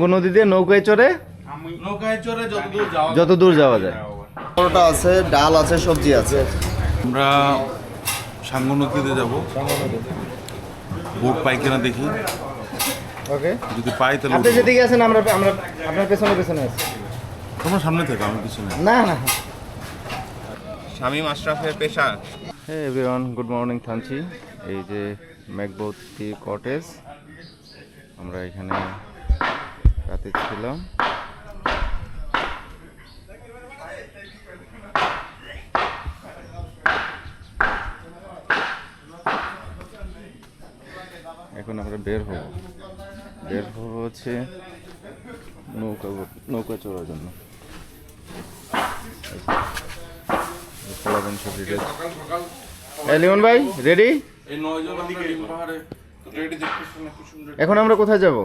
নদী দিয়ে নৌকায় চড়ে? নৌকায় চড়ে যতদূর যাওয়া যত দূর যাওয়া যায়। পরোটা আছে ডাল আছে সবজি আছে। আমরা সাঙ্গ নদীতে যাব। বোট পাই কিনা দেখি। ওকে। যদি পাই তাহলে আপনি। যেদিকে আছেন আমরা আমরা আপনার পেছনে পেছনে আছি। তোমার সামনে থেকে আমি পিছনে। না না। শামীম আশরাফের পেশা। Hey everyone good morning Thanchi. এই যে ম্যাকবৌতি কটেজ। আমরা এখানে রাতে ছিলাম এখন আমরা বের হব। বের হব হচ্ছে নৌকা নৌকা চড়ার জন্য। লিমন ভাই রেডি এখন আমরা কোথায় যাব?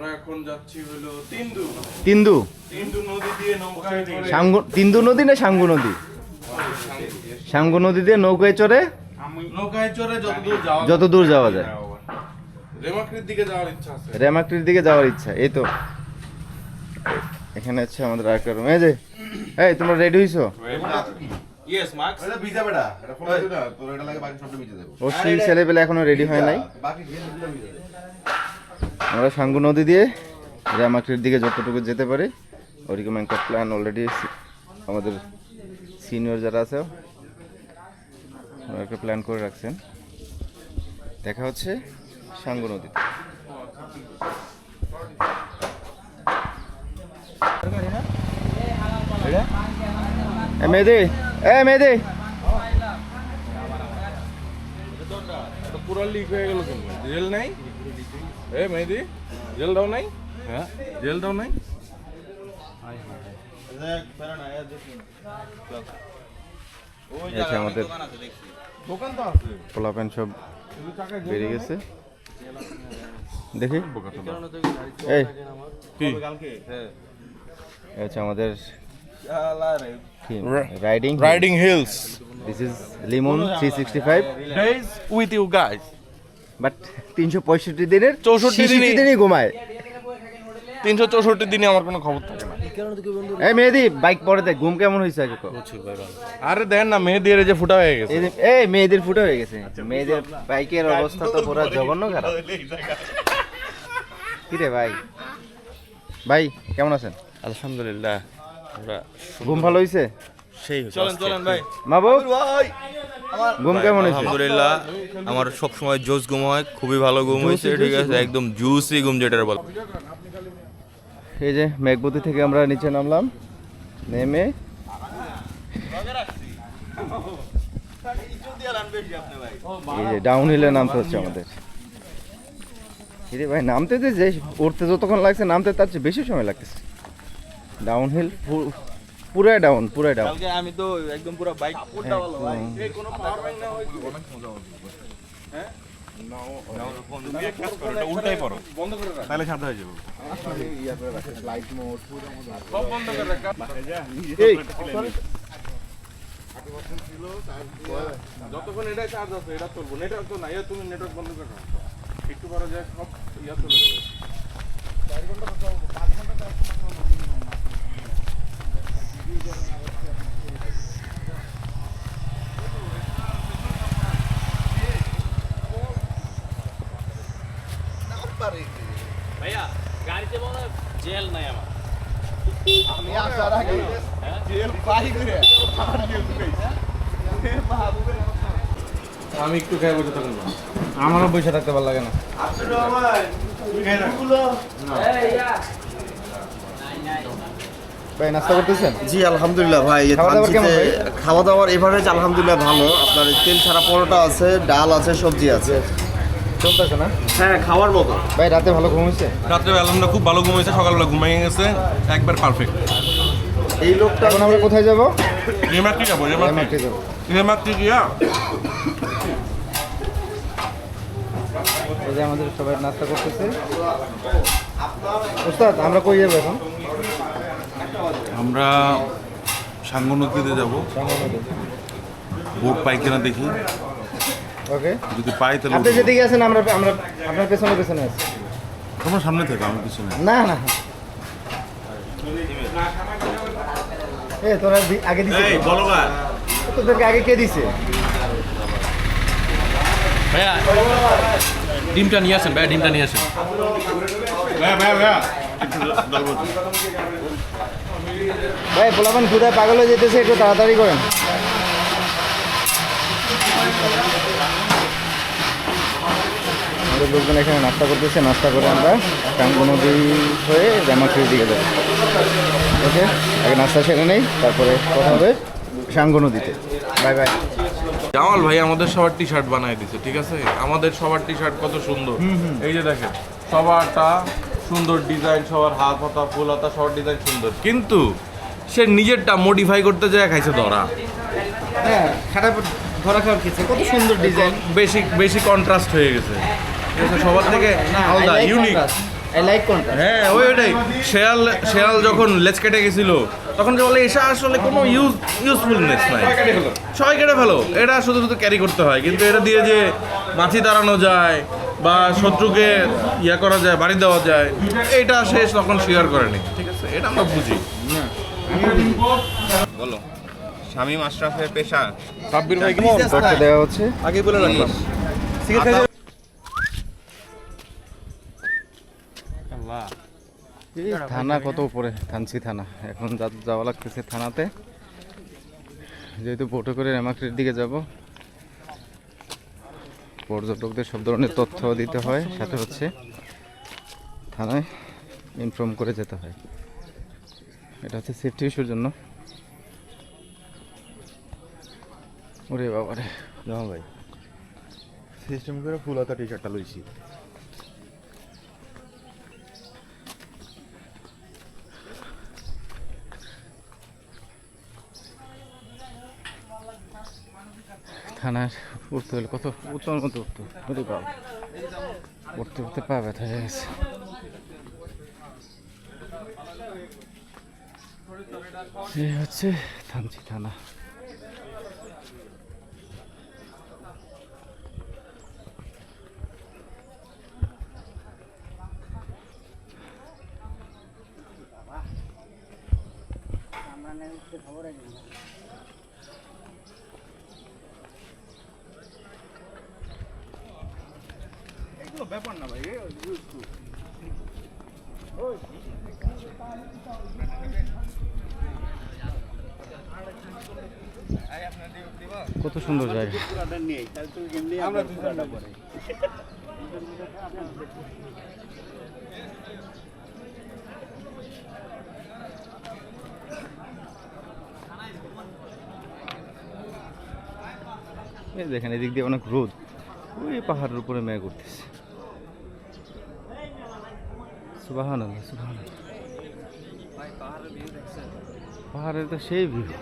আমরা এখন যাচ্ছি হলো তিনদু তিন্দু? তিনদু নদী দিয়ে নৌকায় সাঙ্গু তিন্দু নদী না সাঙ্গু নদী? সাঙ্গু নদী দিয়ে নৌকায় চড়ে? নৌকায় চড়ে যতদূর যাওয়া যত দূর যাওয়া যায়। রেমাকৃর দিকে যাওয়ার ইচ্ছা আছে। রেমাক্রির দিকে যাওয়ার ইচ্ছা এই তো। এখানে আছে আমাদের আরেকটা রুম এই যে এই তোমরা রেডি হইছো? ইয়েস মার্কস এটা ভিজা বেটা এটা ফোন দিও না তোর এটা লাগে বাকি সবটা ভিজে দেবো। ও সেই ছেলেবেলে এখনও রেডি হয় নাই। বাকি ভিজে দিলে ভিজে। আমরা সাঙ্গু নদী দিয়ে রেমাক্রির দিকে যতটুকু যেতে পারি ওরকম একটা প্ল্যান অলরেডি আমাদের সিনিয়র যারা আছে একটা প্ল্যান করে রাখছেন। দেখা হচ্ছে সাঙ্গু নদীতে। এ কেন নাই? এ মেহেদি জেল দাও নাই? হ্যাঁ। জেল দাও নাই? আমাদের দোকান তো আছে। পোলাপেন সব বেরিয়ে গেছে। দেখি। এই কি? আমাদের riding riding hills this is Limon three sixty five days with you guys but তিনশো পঁয়ষট্টি দিনের 64 ছেষট্টি দিনই- দিনই ঘুমায়। তিনশো চৌষট্টি দিনে আমার কোনো খবর থাকে না। এই মেহেদি বাইক পরে দেখ ঘুম কেমন হয়েছে আগে। আরে দেন না মেহেদি এর যে ফুটা হয়ে গেছে। এই মেয়েদের ফুটো হয়ে গেছে। মেয়েদের বাইকের অবস্থা তো পুরো জঘন্য খারাপ। কি রে ভাই? ভাই কেমন আছেন? আলহামদুলিল্লাহ ঘুম ভালো হয়েছে সেই চলেন চলেন ভাই। মাহবুব? ঘুম কেমন হয়েছে? আলহামদুলিল্লাহ আমার সব সময় জোস ঘুম হয় খুবই ভালো ঘুম হয়েছে ঠিক আছে? একদম জুসি ঘুম যেটার বল। এই যে মেঘবতী থেকে আমরা নিচে নামলাম। নেমে। এই যে ডাউন হিলে নামতে হচ্ছে আমাদের। ভাই নামতে যে যে উঠতে যতক্ষণ লাগছে নামতে তার চেয়ে বেশি সময় লাগতেছে। ডাউন হিল পুরাই ডাউন পুরাই ডাউন আমি তো একদম পুরো বাইক উল্টাই পড়ো। তাহলে শান্ত হয়ে যাব। যতক্ষণ এটা চার্জ আছে এটা চলবো। নেটওয়ার্ক তো নাই তুমি নেটওয়ার্ক বন্ধ করে রাখো। একটু পরে যায় সব ইয়া চলে যাবে। আমি একটু খেয়ে বসে থাকুন আমারও বসে থাকতে ভালো লাগে না। ভাই নাস্তা করতেছেন? জি আলহামদুলিল্লাহ ভাই খাওয়া দাওয়ার এভারেজ আলহামদুলিল্লাহ ভালো। আপনার তেল ছাড়া পরোটা আছে ডাল আছে সবজি আছে। চলতেছে না? হ্যাঁ খাওয়ার মতো। ভাই রাতে ভালো ঘুম হয়েছে? রাত্রে আলহামদুলিল্লাহ খুব ভালো ঘুমাইছে সকালবেলা ঘুমাই গেছে একবার পারফেক্ট এই লোকটা এখন আমরা কোথায় যাব? রেমাক্রি যাব রেমাক্রি যাব। রেমাক্রি গিয়া। এই যে আমাদের সবাই নাস্তা করতেছে। উস্তাদ আমরা কই যাব এখন? আমরা সাঙ্গ নদীতে যাব। বোট পাই কিনা দেখি। ওকে। যদি পাই তাহলে আপনি। যেদিকে আছেন আমরা আমরা আপনার পেছনে পেছনে আছি। তোমার সামনে থেকে আমি পিছনে। না না। এ তোরা দি- আগে দিছে তোদেরকে আগে কে দিছে? ভাইয়া ডিমটা নিয়ে আসেন ভাইয়া ডিমটা নিয়ে আসেন। ভাই পোলাপান ক্ষুদায় পাগল হয়ে যেতেছে একটু তাড়াতাড়ি করেন। আমাদের লোকজন এখানে নাস্তা করতেছে নাস্তা করে আমরা টাঙ্গু নদী হয়ে জামাখির দিকে যাব। ওকে আগে নাস্তা সেরে নেই তারপরে কথা হবে সাঙ্গ নদীতে বাই বাই। জামাল ভাই আমাদের সবার টি শার্ট বানাই দিছে ঠিক আছে? আমাদের সবার টি শার্ট কত সুন্দর। এই যে দেখেন সবারটা সুন্দর ডিজাইন সবার হাত হাতা ফুল হাতা সবার ডিজাইন সুন্দর। কিন্তু সে নিজেরটা মডিফাই করতে যায় খাইছে ধরা। হ্যাঁ খারাপ ধরা খাওয়ার কিছু কত সুন্দর ডিজাইন বেশি বেশি কন্ট্রাস্ট হয়ে গেছে। সবার থেকে আলাদা ইউনিক আই লাইক কোনটা হ্যাঁ ওই ওইটাই। শেয়াল শেয়াল যখন লেজ কেটে গেছিল তখন যে বলে এটা আসলে কোনো ইউজ ইউজফুলনেস নাই। সবাই কেটে ফেলো। এটা শুধু শুধু ক্যারি করতে হয়। কিন্তু এটা দিয়ে যে মাছি দাঁড়ানো যায় বা শত্রুকে ইয়া করা যায় বাড়ি দেওয়া যায় এটা সে তখন স্বীকার করেনি। ঠিক আছে? এটা আমরা বুঝি। বলো। শামীম আশরাফের পেশা। সাব্বির ভাই করতে দেওয়া হচ্ছে। আগে বলে রাখলাম। থানা কত উপরে? থানসি থানা। এখন যাওয়া লাগতেছে থানাতে। যেহেতু বোটে করে রেমাক্রির দিকে যাব, পর্যটকদের সব ধরনের তথ্য দিতে হয়, সাথে হচ্ছে থানায় ইনফর্ম করে যেতে হয়। এটা হচ্ছে সেফটি ইস্যুর জন্য। ওরে বাবারে। জামা ভাই সিস্টেম করে ফুল হাতা টি শার্টটা লইছি। থানার উঠতে হলে কত? উঁচুর মতো উঠতো ওরে বাবা উঠতে উঠতে পা ব্যথা হয়ে গেছে। এই হচ্ছে থানচি থানা। কত সুন্দর জায়গা। এই দেখেন এদিক দিয়ে অনেক রোদ। ওই পাহাড়ের উপরে মেঘ উঠতেছে। সুবাহান আল্লাহ সুবাহান পাহাড়ের তো সেই ভিউ এটা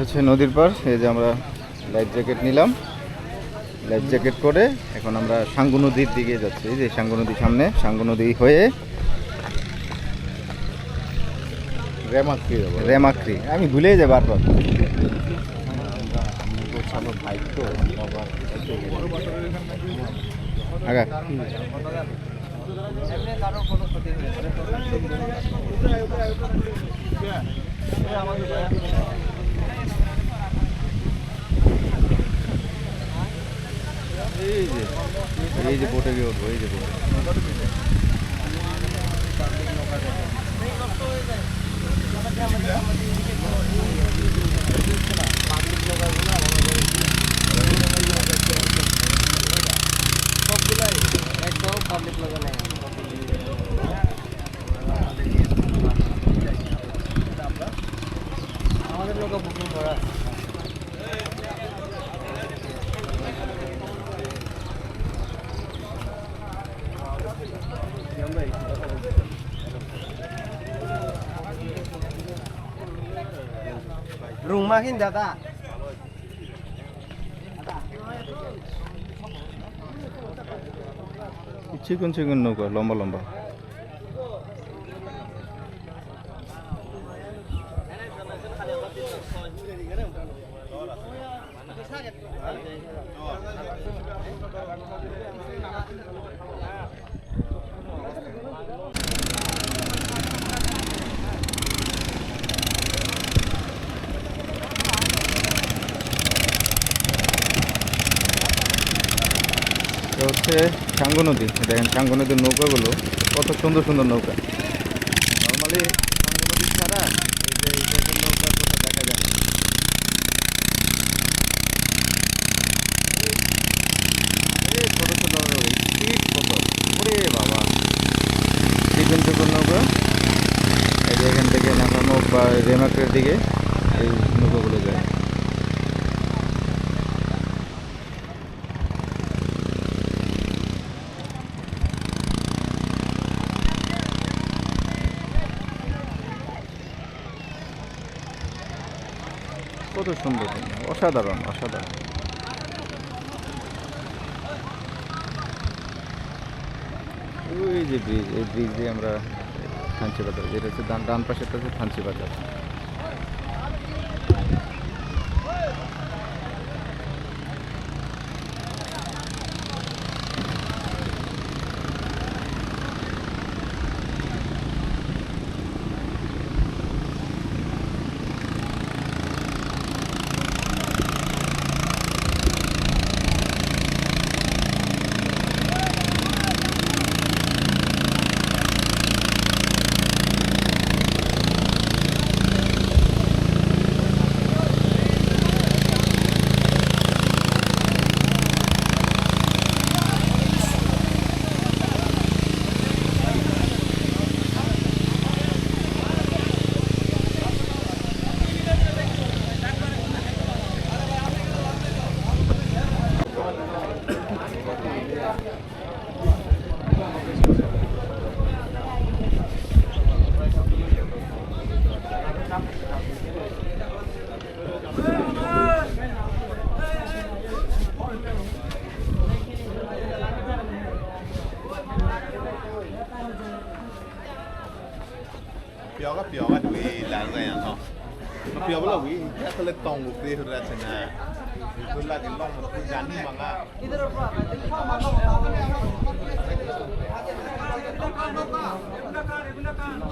হচ্ছে নদীর পার এই যে আমরা লাইফ জ্যাকেট নিলাম। লাইফ জ্যাকেট করে এখন আমরা সাঙ্গু নদীর দিকে যাচ্ছি। এই যে সাঙ্গু নদীর সামনে সাঙ্গু নদী হয়ে রেমাক্রি আমি ভুলেই যাই বারবার। ভাই তো আগা। এই যে এই যে বোটে গিয়ে উঠবো এই যে বোটে নষ্ট হয়ে যায় কিন দাদা চিকন চিকন নৌকা লম্বা লম্বা এটা হচ্ছে সাঙ্গু নদী। দেখেন সাঙ্গু নদীর নৌকাগুলো কত সুন্দর সুন্দর নৌকা। নর্মালি সাঙ্গু নদী ছাড়া এই যে এই টাইপের নৌকা কোথাও দেখা যায় না এই ছোট ছোট স্পিড কত ওরে বাবা চিকন চিকন নৌকা এই যে এখান থেকে নাকামুখ বা রেমাকের দিকে এই নৌকাগুলো যায় কত সুন্দর, অসাধারণ অসাধারণ। ওই যে ব্রিজ এই ব্রিজ দিয়ে আমরা থানচি বাজার যেটা হচ্ছে ডান ডান পাশেটা হচ্ছে বাজার।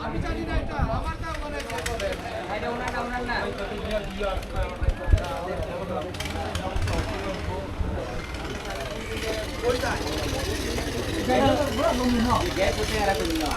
আমি জানি না এটা আমার কাজ মনে এটা ওনার না ওনার না ওইটা গ্যাস উঠে আর কোনো না